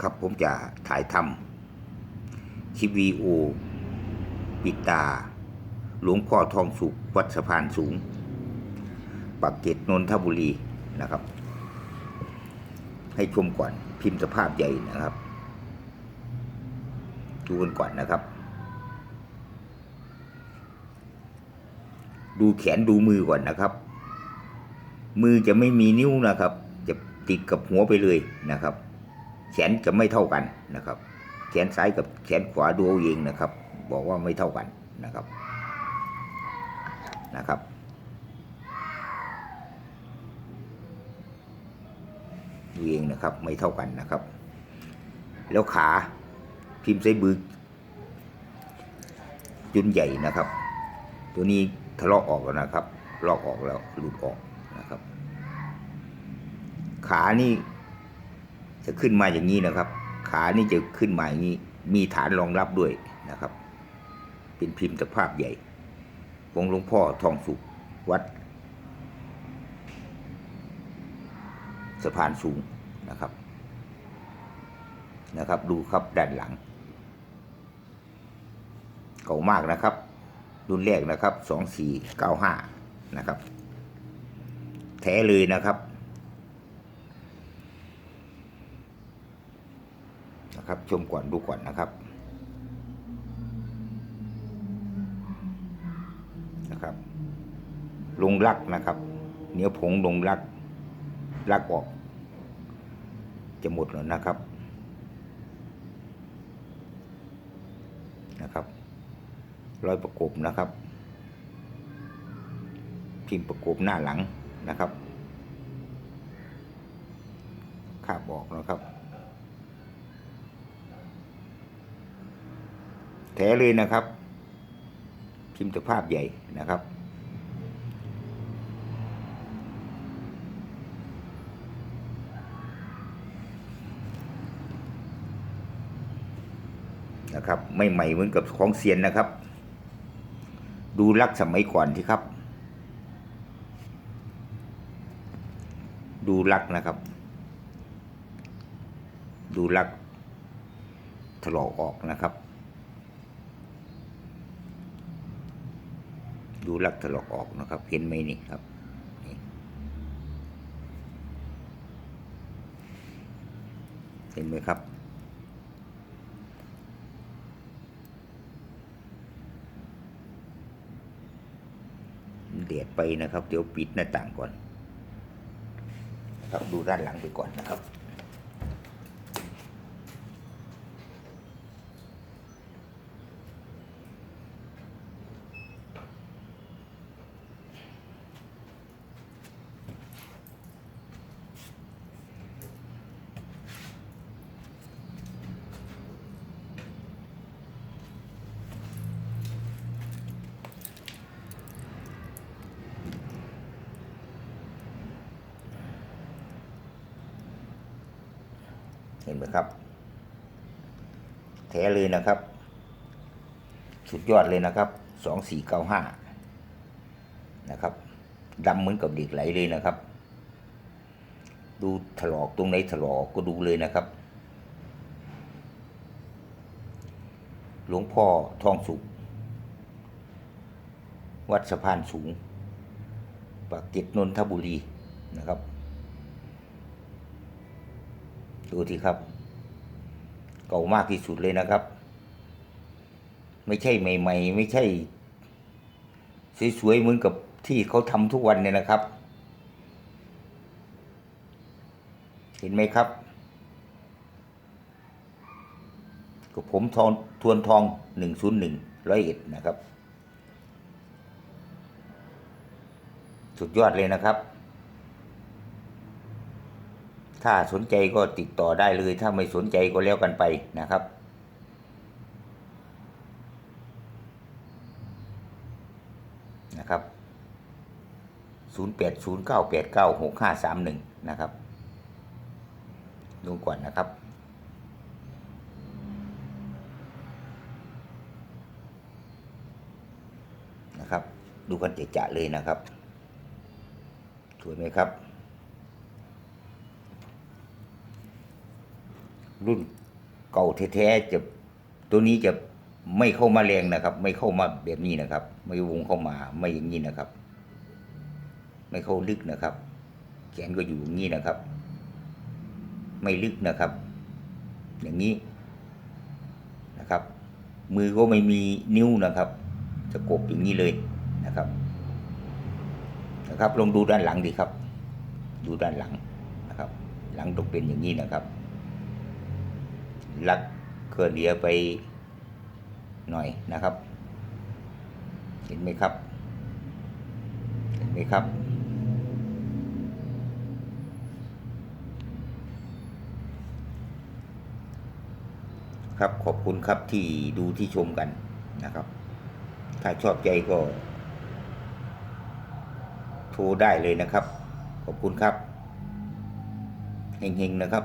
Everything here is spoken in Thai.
ครับผมจะถ่ายทำคลิปวีดีโอปิดตา หลวงพ่อทองสุขวัดสะพานสูงปากเกร็ดนนทบุรีนะครับ ให้ชมก่อนพิมพ์สภาพใหญ่นะครับดูกันก่อนนะครับ ดูแขนดูมือก่อนนะครับ มือจะไม่มีนิ้วนะครับ จะติดกับหัวไปเลยนะครับ แขนจะไม่เท่ากันนะครับ แขนซ้ายกับแขนขวาดูเองนะครับ บอกว่าไม่เท่ากันนะครับนะครับ ดูเองนะครับไม่เท่ากันนะครับ แล้วขาพิมพ์ไซบึกจุนใหญ่นะครับ ตัวนี้ทะเลาะออกแล้วนะครับ ลอกออกแล้วหลุดออกนะครับ ขานี่ จะขึ้นมาอย่างนี้นะครับ ขานี่จะขึ้นมาอย่างนี้ มีฐานรองรับด้วยนะครับ เป็นพิมพ์สภาพใหญ่ของหลวงพ่อทองสุขวัดสะพานสูงนะครับ นะครับ ดูครับด้านหลัง เก่ามากนะครับ รุ่นแรกนะครับสองสี่เก้าห้านะครับ แท้เลยนะครับ นะครับ ชมก่อนดูก่อนนะครับนะครับลงรักนะครับ เนื้อผงลงรักรักออก จะหมดแล้วนะครับนะครับรอยประกบนะครับ พิมพ์ประกบหน้าหลังนะครับคาบออกนะครับ แท้เลยนะครับพิมพ์ตภาพใหญ่นะครับ นะครับ ไม่ใหม่เหมือนกับของเซียนนะครับ ดูลักษณ์สมัยก่อนที่ครับ ดูลักษณ์นะครับ ดูลักษณ์ถลอกออกนะครับ ดูลักถลอกออกนะครับ เห็นไหมนี่ครับเห็นไหมครับ เดียดไปนะครับ เดี๋ยวปิดหน้าต่างก่อนครับดูด้านหลังไปก่อนนะครับ เห็นไหมครับแท้เลยนะครับ สุดยอดเลยนะครับสองสี่เก้าห้านะครับดำเหมือนกับเด็กไหลเลยนะครับ ดูถลอกตรงไหนถลอกก็ดูเลยนะครับหลวงพ่อทองสุข วัดสะพานสูงปากเกร็ดนนทบุรีนะครับ ดูทีครับ เก่ามากที่สุดเลยนะครับ ไม่ใช่ใหม่ ๆ ไม่ใช่ สวยๆเหมือนกับที่เขาทำทุกวันเนี่ยนะครับ เห็นไหมครับกับผมทองทวนทองหนึ่งศูนย์หนึ่งร้อยเอ็ดนะครับ สุดยอดเลยนะครับ ถ้าสนใจก็ติดต่อได้เลย ถ้าไม่สนใจก็แล้วกันไปนะครับ นะครับ 0809896531 นะครับดูก่อนนะครับนะครับ ดูกันจะๆเลยนะครับ สวยไหมครับ รุ่นเก่าแท้ๆจะตัวนี้จะไม่เข้ามาแรงนะครับ ไม่เข้ามาแบบนี้นะครับ ไม่วงเข้ามาไม่อย่างนี้นะครับ ไม่เข้าลึกนะครับ แขนก็อยู่อย่างนี้นะครับ ไม่ลึกนะครับ อย่างนี้นะครับ มือก็ไม่มีนิ้วนะครับ จะกบอย่างนี้เลยนะครับ นะครับลองดูด้านหลังดีครับ ดูด้านหลังนะครับ หลังต้องเป็นอย่างนี้นะครับ ลักเคลื่อนเดียไปหน่อยนะครับ เห็นไหมครับ เห็นไหมครับ ครับขอบคุณครับที่ดูที่ชมกันนะครับ ถ้าชอบใจก็โทรได้เลยนะครับ ขอบคุณครับเฮงๆนะครับ